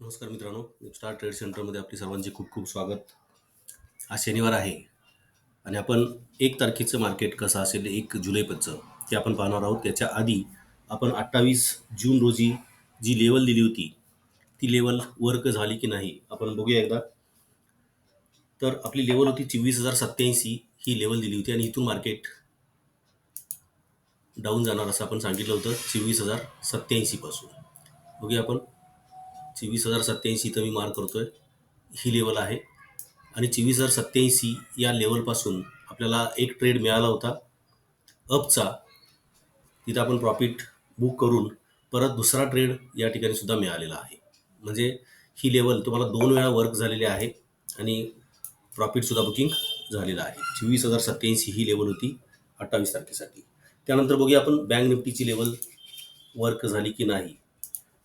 नमस्कार मित्रांनो star trade सेंटरमध्ये आपली सर्वांचे खूप खूप स्वागत. आज शनिवार आहे आणि आपण एक तारखेचं मार्केट कसं असेल एक जुलैपचं ते आपण पाहणार आहोत. त्याच्या आधी आपण अठ्ठावीस जून रोजी जी लेवल दिली होती ती लेवल वर्क झाली की नाही आपण बघूया एकदा. तर आपली लेवल होती चोवीस हजार सत्याऐंशी ही लेवल दिली होती आणि इथून मार्केट डाऊन जाणार असं आपण सांगितलं होतं चोवीस हजार सत्याऐंशीपासून बघूया आपण. चोवीस हजार सत्याऐंशी इथं मी मार्क करतोय. ही लेवल आहे. आणि चोवीस हजार सत्याऐंशी या लेवलपासून आपल्याला एक ट्रेड मिळाला होता. अपचा तिथं आपण प्रॉफिट बुक करून परत दुसरा ट्रेड या ठिकाणी सुद्धा मिळालेला आहे. म्हणजे ही लेवल तुम्हाला दोन वेळा वर्क झालेली आहे आणि प्रॉफिटसुद्धा बुकिंग झालेलं आहे. चोवीस हजार सत्याऐंशी ही लेवल होती अठ्ठावीस तारखेसाठी. त्यानंतर बघूया आपण बँक निफ्टीची लेवल वर्क झाली की नाही.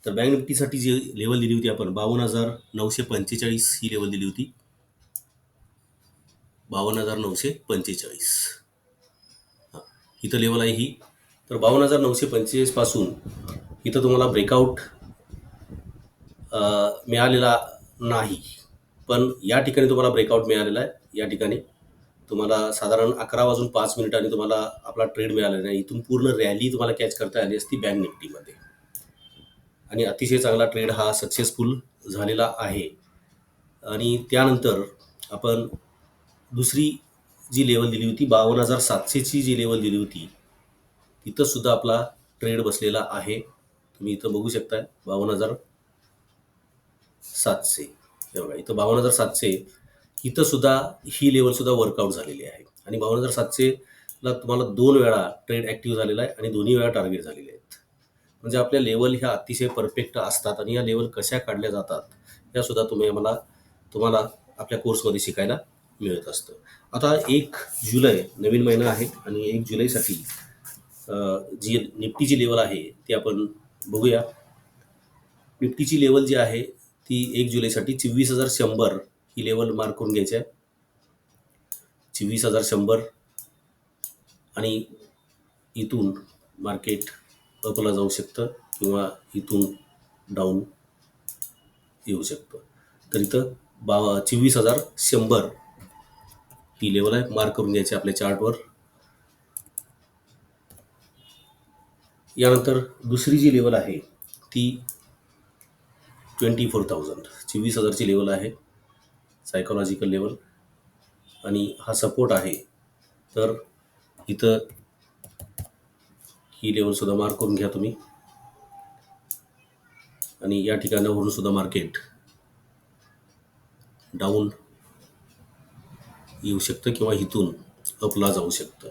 तर बँक निफ्टीसाठी जी लेवल दिली होती आपण बावन्न हजार नऊशे पंचेचाळीस ही लेवल दिली होती. बावन्न हजार नऊशे पंचेचाळीस. हां इथं लेवल आहे ही. तर बावन्न हजार नऊशे पंचेचाळीसपासून इथं तुम्हाला ब्रेकआउट मिळालेला नाही. पण या ठिकाणी तुम्हाला ब्रेकआउट मिळालेला आहे. या ठिकाणी तुम्हाला साधारण अकरा वाजून पाच मिनिटांनी तुम्हाला आपला ट्रेड मिळालेला आहे इथून पूर्ण रॅली तुम्हाला कॅच करता आली असती बँक निफ्टीमध्ये. आणि अतिशय चांगला ट्रेड हा सक्सेसफुल झालेला आहे. आणि त्यानंतर आपण दुसरी जी लेवल दिली होती बावन्न हजार सातशेची जी लेवल दिली होती तिथंसुद्धा आपला ट्रेड बसलेला आहे. तुम्ही इथं बघू शकताय बावन्न हजार सातशे. हे बघा इथं बावन्न हजार सातशे इथं सुद्धा ही लेवल सुद्धा वर्कआउट झालेली आहे. आणि बावन्न हजार सातशेला तुम्हाला दोन वेळा ट्रेड ॲक्टिव्ह झालेला आहे आणि दोन्ही वेळा टार्गेट झालेले आहे. म्हणजे आपल्या लेवल ह्या अतिशय परफेक्ट असतात आणि या लेवल कशा काढल्या जातात या सुद्धा तुम्ही मला तुम्हाला आपल्या कोर्समध्ये शिकायला मिळत असतं. आता एक जुलै नवीन महिना आहे आणि एक जुलैसाठी जी निफ्टीची लेवल आहे ती आपण बघूया. निफ्टीची लेवल जी आहे ती एक जुलैसाठी चोवीस हजार शंभर ही लेवल मार्क करून घ्यायची आहे. चोवीस हजार शंभर आणि इथून मार्केट अपला जाऊ शकतं किंवा इथून डाऊन येऊ शकतं. तर इथं बा चोवीस हजार शंभर ही लेवल आहे. मार्क करून घ्यायची आपल्या चार्टवर यानंतर दुसरी जी लेवल आहे ती ट्वेंटी फोर थाउजंड चोवीस हजारची लेवल आहे. सायकोलॉजिकल लेवल आणि हा सपोर्ट आहे. तर इथं ही लेवलसुद्धा मार्क करून घ्या तुम्ही. आणि या ठिकाणावरून सुद्धा मार्केट डाऊन येऊ शकतं किंवा इथून अपला जाऊ शकतं.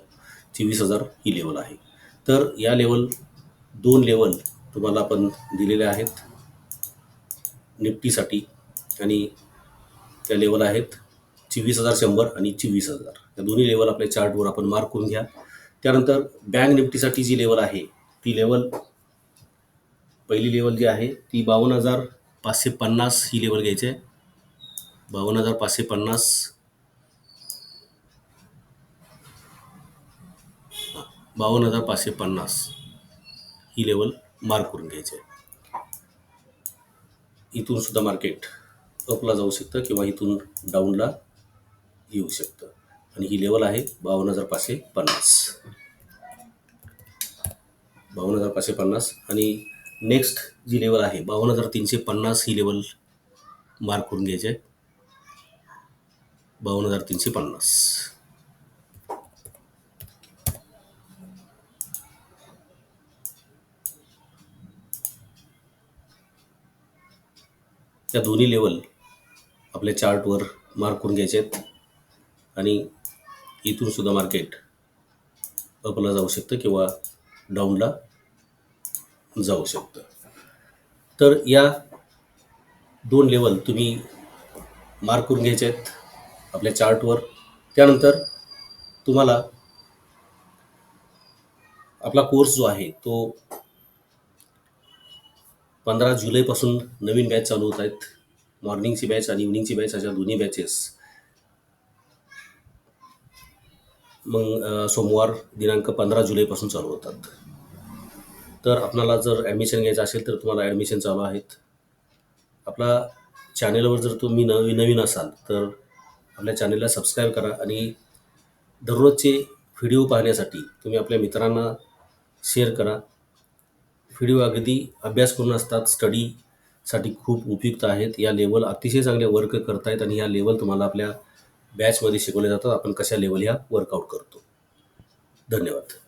चोवीस हजार ही लेवल आहे. तर या लेवल दोन लेवल तुम्हाला आपण दिलेल्या आहेत. निफ्टीसाठी आणि त्या लेवल आहेत चोवीस हजार शंभर आणि चोवीस हजार. या दोन्ही लेवल आपल्या चार्टवर आपण मार्क करून घ्या. त्यानंतर बँक निफ्टीसाठी जी लेवल आहे ती लेवल पहिली लेवल जी आहे ती बावन्न हजार पाचशे पन्नास ही लेवल घ्यायची आहे. बावन्न हजार पाचशे पन्नास. बावन्न हजार पाचशे पन्नास ही लेवल मार्क करून घ्यायची आहे. इथून सुद्धा मार्केट अपला जाऊ शकतं किंवा इथून डाऊनला येऊ शकतं. आणि ही लेवल आहे बावन्न हजार पाचशे पन्नास. बावन्न हजार पाचशे पन्नास. आणि नेक्स्ट जी लेवल आहे बावन्न हजार तीनशे पन्नास ही लेवल मार्क करून घ्यायची आहे बावन्न हजार तीनशे पन्नास. त्या दोन्ही लेवल आपल्या चार्टवर मार्क करून घ्यायचे आहेत. आणि इथून सुद्धा मार्केट अपला जाऊ शकतं किंवा डाऊनला जाऊ शकतं. तर या दोन लेवल तुम्ही मार्क करून घ्यायचे आहेत आपल्या चार्टवर त्यानंतर तुम्हाला आपला कोर्स जो आहे तो पंधरा जुलैपासून नवीन बॅच चालू होत आहेत. मॉर्निंगची बॅच आणि इव्हनिंगची बॅच अशा दोन्ही बॅचेस मग सोमवार दिनांक पंधरा जुलैपासून चालू होतात. तर आपणाला जर ॲडमिशन घ्यायचं असेल तर तुम्हाला ॲडमिशन चालू आहेत. आपला चॅनेलवर जर तुम्ही नवीन नवीन असाल तर आपल्या चॅनेलला सबस्क्राईब करा आणि दररोजचे व्हिडिओ पाहण्यासाठी तुम्ही आपल्या मित्रांना शेअर करा. व्हिडिओ अगदी अभ्यास करून असतात. स्टडीसाठी खूप उपयुक्त आहेत. या लेवल अतिशय चांगल्या वर्क करतायत आणि या लेवल तुम्हाला आपल्या बॅचमध्ये शिकवले जातात. आपण कशा लेवल ह्या वर्कआउट करतो. धन्यवाद.